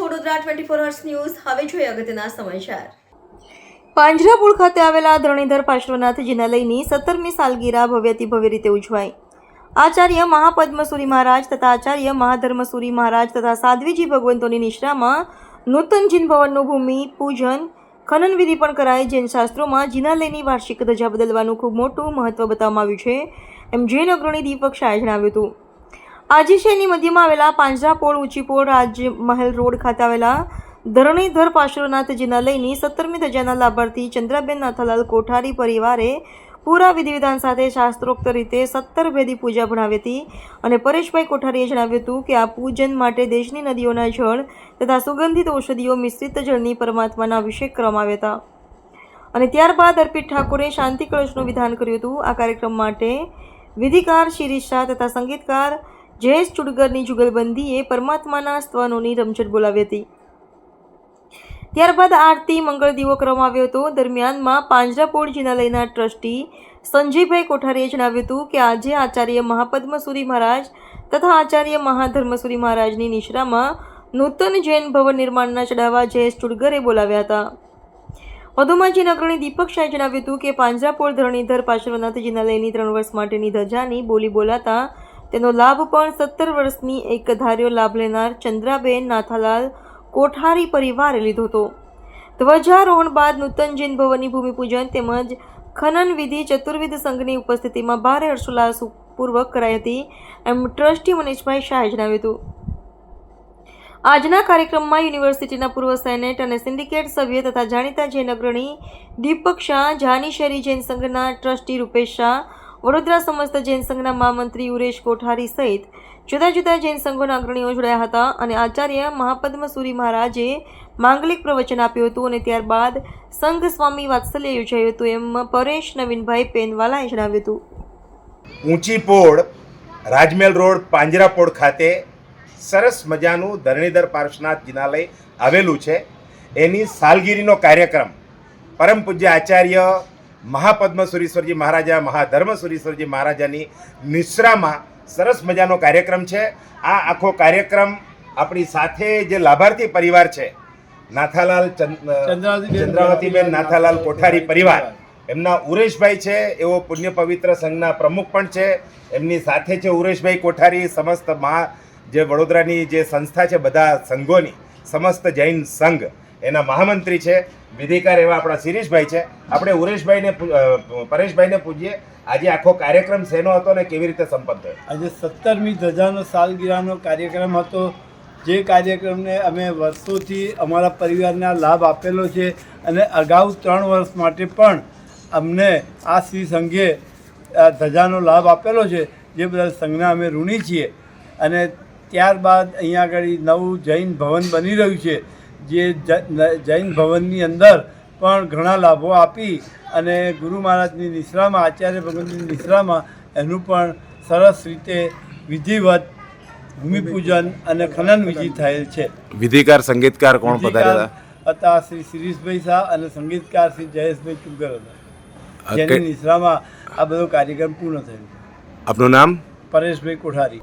છો Vadodara twenty four hours news હવે જોઈએ અગત્યના સમાચાર. પાંજરાપુર ખાતે આવેલા ધરણીધર પાર્શ્વનાથ જિનાલયની સત્તરમી સાલગીરા ભવ્યથી ભવ્ય રીતે ઉજવાઈ. આચાર્ય મહાપદ્મસુરી મહારાજ તથા આચાર્ય મહાધર્મસુરી મહારાજ તથા સાધ્વીજી ભગવંતોની નિશ્રામાં નૂતન જીન ભવનનું ભૂમિ, પૂજન, ખનન વિધિ પણ કરાય જૈન શાસ્ત્રોમાં જિનાલયની વાર્ષિક ધજા બદલવાનું ખૂબ મોટું મહત્વ બતાવવામાં આવ્યું છે, એમ જૈન અગ્રણી દીપક શાહે જણાવ્યું હતું. આજે શહેરની મધ્યમાં આવેલા પાંજરાપોળ ઊંચીપોળ રાજમહેલ રોડ ખાતે આવેલા ધરણીધર પાર્શ્વનાથ જિનાલયની સત્તરમી ધજાના લાભાર્થી ચંદ્રાબેન નાથાલાલ કોઠારી પરિવારે પૂરા વિધિવિધાન સાથે શાસ્ત્રોક્ત રીતે સત્તર ભેદી પૂજા ભણાવી હતી. અને પરેશભાઈ કોઠારીએ જણાવ્યું હતું કે આ પૂજન માટે દેશની નદીઓના જળ તથા સુગંધિત ઔષધિઓ મિશ્રિત જળની પરમાત્માના અભિષેક કરવામાં આવ્યા હતા. અને ત્યારબાદ અર્પિત ઠાકોરે શાંતિ કળશનું વિધાન કર્યું હતું. આ કાર્યક્રમ માટે વિધિકાર, શિરીષ શાહ તથા સંગીતકાર જયેશ ચુડગરની જુગલબંધીએ પરમાત્માના સ્તવનોની રમઝટ બોલાવી હતી. ત્યારબાદ આરતી મંગળ દીવો કરવામાં આવ્યો હતો. દરમિયાનમાં પાંજરાપોળ જિનાલયના ટ્રસ્ટી સંજયભાઈ કોઠારીએ જણાવ્યું હતું કે આજે આચાર્ય મહાપદ્મસુરી મહારાજ તથા આચાર્ય મહાધર્મસુરી મહારાજની નિશ્રામાં નૂતન જૈન ભવન નિર્માણના ચડાવવા જયેશ ચુડગરે બોલાવ્યા હતા. વધુમાં જૈન અગ્રણી દીપક શાહે જણાવ્યું હતું કે પાંજરાપોળ ધરણીધર પાર્શ્વનાથ જિનાલયની ત્રણ વર્ષ માટેની ધજાની બોલી બોલાતા તેનો લાભ પણ સત્તર વર્ષની એક ધાર્યો લાભ લેનાર ચંદ્રાબેન નાથાલાલ કોઠારી પરિવારે લીધો હતો. ધ્વજારોહણ બાદ નૂતન જૈન ભવનની ભૂમિપૂજન તેમજ ખનન વિધિ ચતુર્વિધ સંઘની ઉપસ્થિતિમાં ભારે હર્ષોલ્લાસપૂર્વક કરાઈ હતી એમ ટ્રસ્ટી મનીષભાઈ શાહે જણાવ્યું હતું. આજના કાર્યક્રમમાં યુનિવર્સિટીના પૂર્વ સેનેટ અને સિન્ડિકેટ સભ્ય તથા જાણીતા જૈન અગ્રણી દીપક શાહ, જાની શેરી જૈન સંઘના ટ્રસ્ટી રૂપેશ શાહ વડોદરા સમસ્ત જૈન સંઘના મહામંત્રી ઉરેશ કોઠારી સહિત જુદા જુદા જૈન સંઘોના અગ્રણીઓ જોડાયા હતા અને આચાર્ય મહાપદ્મસુરી મહારાજે માંગલિક પ્રવચન આપ્યું હતું અને ત્યારબાદ સંઘ સ્વામી વાત્સલ્ય યોજાયું હતું એમ પરેશ નવીનભાઈ પેનવાલાએ જણાવ્યું હતું. ઊંચી પોળ, રાજમહેલ રોડ પાંજરાપોળ ખાતે સરસ મજાનું ધરણીધર પાર્શ્વનાથ જિનાલય આવેલું છે. એની સાલગીરીનો કાર્યક્રમ પરમ પૂજ્ય આચાર્ય મહાપદ્મસુરીશ્વરજી મહારાજા મહાધર્મ સુરીશ્વરજી મહારાજાની નિશ્રામાં સરસ મજાનો કાર્યક્રમ છે. આ આખો કાર્યક્રમ આપણી સાથે જે લાભાર્થી પરિવાર છે નાથાલાલ ચંદ- ચંદ્રાવતીબેન ચંદ્રાવતીબેન નાથાલાલ કોઠારી પરિવાર. એમના ઉરેશભાઈ છે એવો પુણ્ય પવિત્ર સંઘના પ્રમુખ પણ છે. એમની સાથે છે ઉરેશભાઈ કોઠારી સમસ્ત મહા જે વડોદરાની જે સંસ્થા છે બધા સંઘોની સમસ્ત જૈન સંઘ. એના મહામંત્રી છે, વિધિકાર એવા આપણા શિરીષભાઈ છે. આપણે ઉરેશભાઈને પરેશભાઈને પૂછીએ આજે આખો કાર્યક્રમ શેનો હતો ને કેવી રીતે સંપન્ન થયો? આજે સત્તરમી ધજાનો સાલગીરાનો કાર્યક્રમ હતો. જે કાર્યક્રમને અમે વર્ષોથી અમારા પરિવારના લાભ આપેલો છે અને અગાઉ ત્રણ વર્ષ માટે પણ અમને આ શ્રી સંઘે ધજાનો લાભ આપેલો છે. જે બધા સંઘના અમે ઋણી છીએ. અને ત્યારબાદ અહીંયા આગળ નવું જૈન ભવન બની રહ્યું છે. જે જૈન ભવનની અંદર પણ ઘણા લાભો આપી અને ગુરુ મહારાજની નિશ્રામાં આચાર્ય ભગવાનની નિશ્રામાં એનું પણ સરસ રીતે વિધિવત ભૂમિપૂજન અને ખનન વિધિ થયેલ છે. વિધિકાર સંગીતકાર કોણ પધાર્યા હતા? શ્રી શિરીષભાઈ શાહ અને સંગીતકાર શ્રી જયેશભાઈ ચુગર હતા. હતા જેની નિશ્રામાં આ બધો કાર્યક્રમ પૂર્ણ થયો. આપનું નામ? પરેશભાઈ કોઠારી.